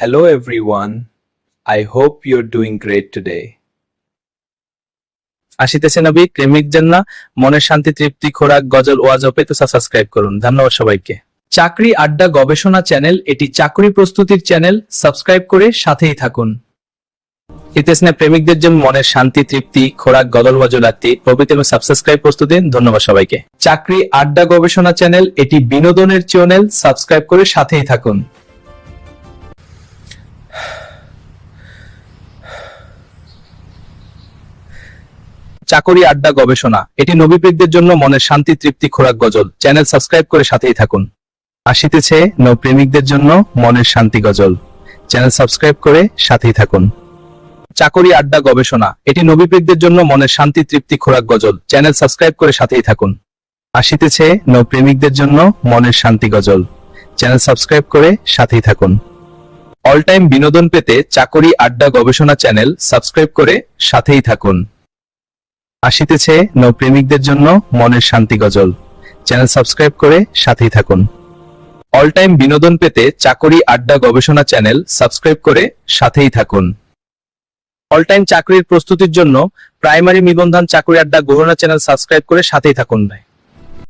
Hello, everyone. I hope you're doing great today. আসিতেছে নবী প্রেমিক জন্য মনের শান্তি, তৃপ্তি, খোরাক, গজল ওয়াজ পেতে সাবস্ক্রাইব করুন। ধন্যবাদ সবাইকে। চাকরি আড্ডা গবেষণা চ্যানেল, এটি চাকরি প্রস্তুতির চ্যানেল। সাবস্ক্রাইব করে সাথেই থাকুন। স্নেহ প্রেমিকদের জন্য মনের শান্তি, তৃপ্তি, খোরাক গদল ওয়াজলাতি প্রভৃতি এবং সাবস্ক্রাইব প্রস্তুতি ধন্যবাদ সবাইকে। চাকরি আড্ডা গবেষণা চ্যানেল, এটি বিনোদনের চ্যানেল সাবস্ক্রাইব করে সাথেই থাকুন। চাকরি আড্ডা গবেষণা। এটি নবীপ্রেকদের জন্য মনের শান্তি, তৃপ্তি, খোরাক গজল। চ্যানেল সাবস্ক্রাইব করে সাথেই থাকুন। আসিতেছে নবপ্রেমিকদের জন্য মনের শান্তি গজল। চ্যানেল সাবস্ক্রাইব করে সাথেই থাকুন। চাকরি আড্ডা গবেষণা। এটি নবীপ্রেকদের জন্য মনের শান্তি, তৃপ্তি, খোরাক গজল। চ্যানেল সাবস্ক্রাইব করে সাথেই থাকুন। আসিতেছে নবপ্রেমিকদের জন্য মনের শান্তি গজল। চ্যানেল সাবস্ক্রাইব করে সাথেই থাকুন। অল টাইম বিনোদন পেতে চাকরি আড্ডা গবেষণা চ্যানেল সাবস্ক্রাইব করে সাথেই থাকুন। আসিতেছে নবপ্রেমিকদের জন্য মনের শান্তি গজল। চ্যানেল সাবস্ক্রাইব করে সাথেই থাকুন। অল টাইম বিনোদন পেতে চাকরি আড্ডা গবেষণা চ্যানেল সাবস্ক্রাইব করে সাথেই থাকুন। অল টাইম চাকরির প্রস্তুতির জন্য প্রাইমারি নিবন্ধন চাকরি আড্ডা গবেষণা চ্যানেল সাবস্ক্রাইব করে সাথেই থাকুন। ভাই